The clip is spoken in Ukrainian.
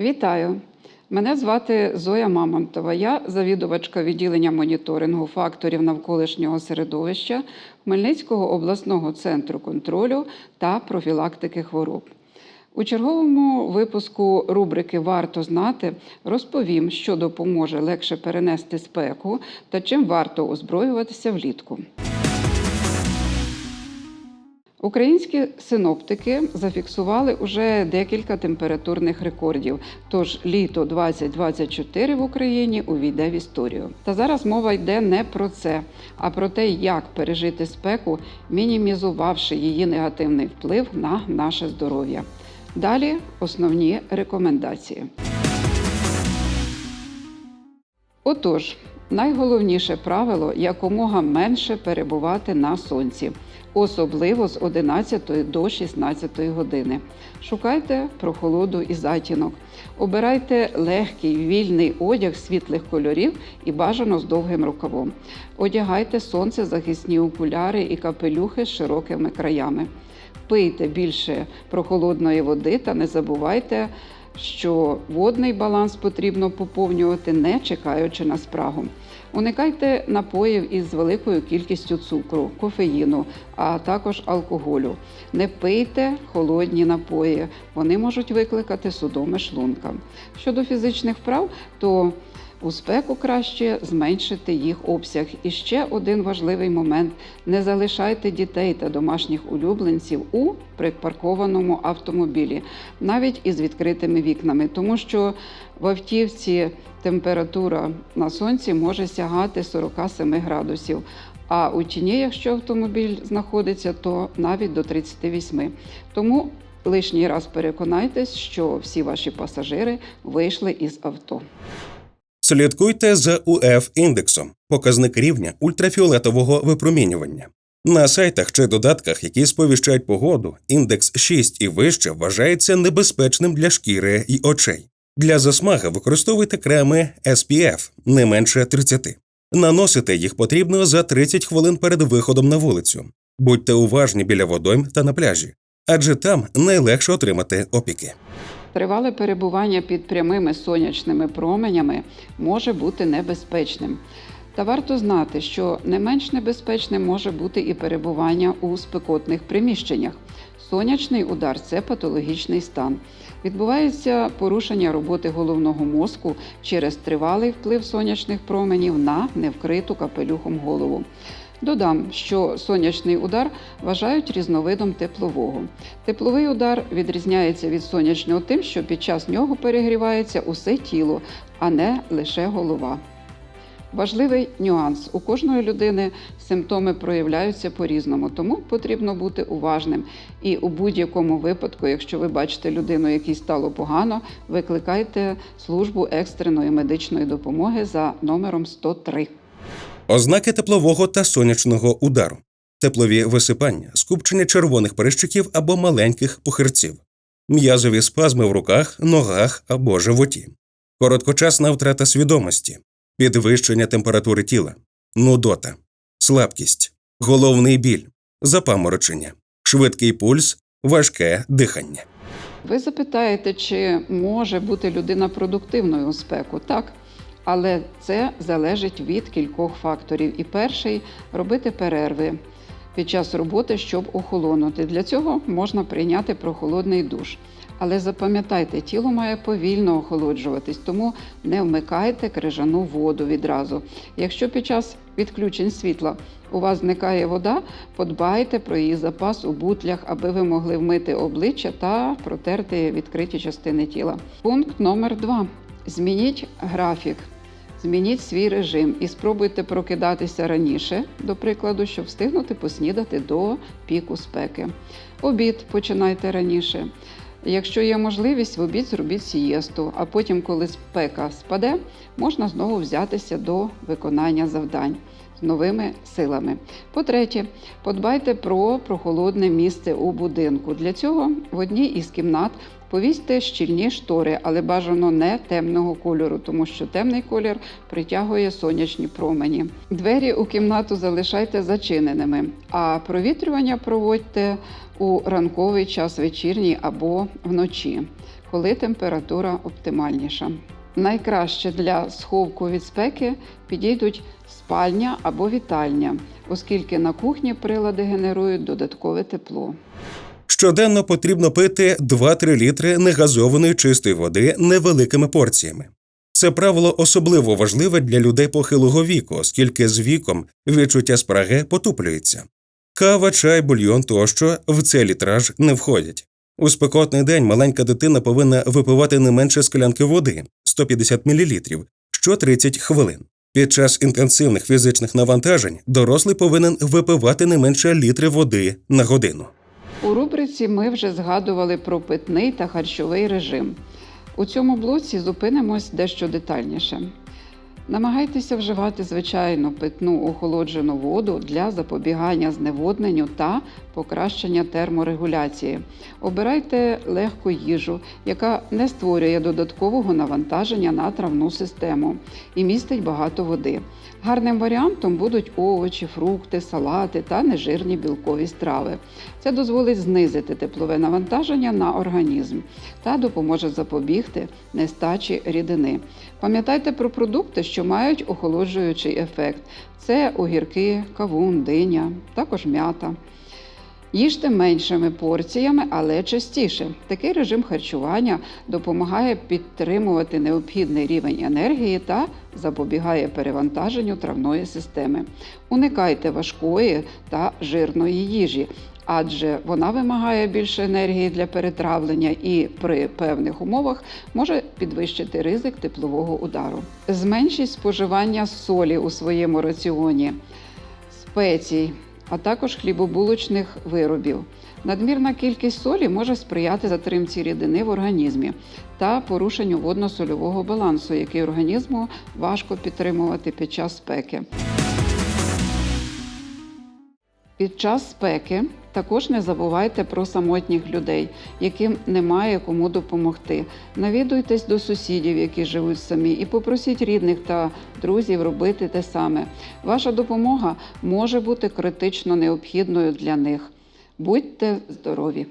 Вітаю! Мене звати Зоя Мамонтова. Я завідувачка відділення моніторингу факторів навколишнього середовища Хмельницького обласного центру контролю та профілактики хвороб. У черговому випуску рубрики Варто знати розповім, що допоможе легше перенести спеку та чим варто озброюватися влітку. Українські синоптики зафіксували уже декілька температурних рекордів. Тож літо 2024 в Україні увійде в історію. Та зараз мова йде не про це, а про те, як пережити спеку, мінімізувавши її негативний вплив на наше здоров'я. Далі основні рекомендації. Отож, найголовніше правило якомога менше перебувати на сонці, особливо з 11 до 16 години. Шукайте прохолоду і затінок. Обирайте легкий вільний одяг світлих кольорів і бажано з довгим рукавом. Одягайте сонцезахисні окуляри і капелюхи з широкими краями. Пийте більше прохолодної води та не забувайте що водний баланс потрібно поповнювати, не чекаючи на спрагу. Уникайте напоїв із великою кількістю цукру, кофеїну, а також алкоголю. Не пийте холодні напої, вони можуть викликати судоми шлунка. Щодо фізичних вправ, то у спеку краще зменшити їх обсяг. І ще один важливий момент: не залишайте дітей та домашніх улюбленців у припаркованому автомобілі, навіть із відкритими вікнами, тому що в автівці температура на сонці може сягати 47 градусів. А у тіні, якщо автомобіль знаходиться, то навіть до 38. Тому лишній раз переконайтесь, що всі ваші пасажири вийшли із авто. Слідкуйте за УФ індексом, показник рівня ультрафіолетового випромінювання. На сайтах чи додатках, які сповіщають погоду, індекс 6 і вище вважається небезпечним для шкіри й очей. Для засмаги використовуйте креми SPF не менше 30. Наносити їх потрібно за 30 хвилин перед виходом на вулицю. Будьте уважні біля водойм та на пляжі, адже там найлегше отримати опіки. Тривале перебування під прямими сонячними променями може бути небезпечним. Та варто знати, що не менш небезпечним може бути і перебування у спекотних приміщеннях. Сонячний удар це патологічний стан. Відбувається порушення роботи головного мозку через тривалий вплив сонячних променів на невкриту капелюхом голову. Додам, що сонячний удар вважають різновидом теплового. Тепловий удар відрізняється від сонячного тим, що під час нього перегрівається усе тіло, а не лише голова. Важливий нюанс: у кожної людини симптоми проявляються по-різному, тому потрібно бути уважним. І у будь-якому випадку, якщо ви бачите людину, якій стало погано, викликайте службу екстреної медичної допомоги за номером 103. Ознаки теплового та сонячного удару, теплові висипання, скупчення червоних перищиків або маленьких пухирців, м'язові спазми в руках, ногах або животі, короткочасна втрата свідомості, підвищення температури тіла, нудота, слабкість, головний біль, запаморочення, швидкий пульс, важке дихання. Ви запитаєте, чи може бути людина продуктивною у спеку? Так. Але це залежить від кількох факторів. І перший робити перерви під час роботи, щоб охолонути. Для цього можна прийняти прохолодний душ. Але запам'ятайте, тіло має повільно охолоджуватись, тому не вмикайте крижану воду відразу. Якщо під час відключень світла у вас зникає вода, подбайте про її запас у бутлях, аби ви могли вмити обличчя та протерти відкриті частини тіла. Пункт номер два. Змініть графік. Змініть свій режим і спробуйте прокидатися раніше, до прикладу, щоб встигнути поснідати до піку спеки. Обід починайте раніше. Якщо є можливість, в обід зробіть сієсту, а потім, коли спека спаде, можна знову взятися до виконання завдань з новими силами. По-третє, подбайте про прохолодне місце у будинку. Для цього в одній із кімнат повісьте щільні штори, але бажано не темного кольору, тому що темний колір притягує сонячні промені. Двері у кімнату залишайте зачиненими, а провітрювання проводьте у ранковий час вечірній або вночі. коли температура оптимальніша. Найкраще для сховку від спеки підійдуть спальня або вітальня, оскільки на кухні прилади генерують додаткове тепло. Щоденно потрібно пити 2-3 літри негазованої чистої води невеликими порціями. Це правило особливо важливе для людей похилого віку, оскільки з віком відчуття спраги потуплюється. Кава, чай, бульйон тощо в цей літраж не входять. У спекотний день маленька дитина повинна випивати не менше склянки води 150 мл що 30 хвилин. Під час інтенсивних фізичних навантажень дорослий повинен випивати не менше літри води на годину. У рубриці ми вже згадували про питний та харчовий режим. У цьому блоці зупинимось дещо детальніше. Намагайтеся вживати звичайну питну охолоджену воду для запобігання зневодненню та покращення терморегуляції. Обирайте легку їжу, яка не створює додаткового навантаження на травну систему і містить багато води. Гарним варіантом будуть овочі, фрукти, салати та нежирні білкові страви. Це дозволить знизити теплове навантаження на організм та допоможе запобігти нестачі рідини. Пам'ятайте про продукти, що мають охолоджуючий ефект: це огірки, кавун, диня, також м'ята. Їжте меншими порціями, але частіше. Такий режим харчування допомагає підтримувати необхідний рівень енергії та запобігає перевантаженню травної системи. Уникайте важкої та жирної їжі, адже вона вимагає більше енергії для перетравлення і при певних умовах може підвищити ризик теплового удару. Зменшіть споживання солі у своєму раціоні, спецій, а також хлібобулочних виробів. Надмірна кількість солі може сприяти затримці рідини в організмі та порушенню водно-сольового балансу, який організму важко підтримувати під час спеки. Під час спеки також не забувайте про самотніх людей, яким немає кому допомогти. Навідуйтесь до сусідів, які живуть самі, і попросіть рідних та друзів робити те саме. Ваша допомога може бути критично необхідною для них. Будьте здорові!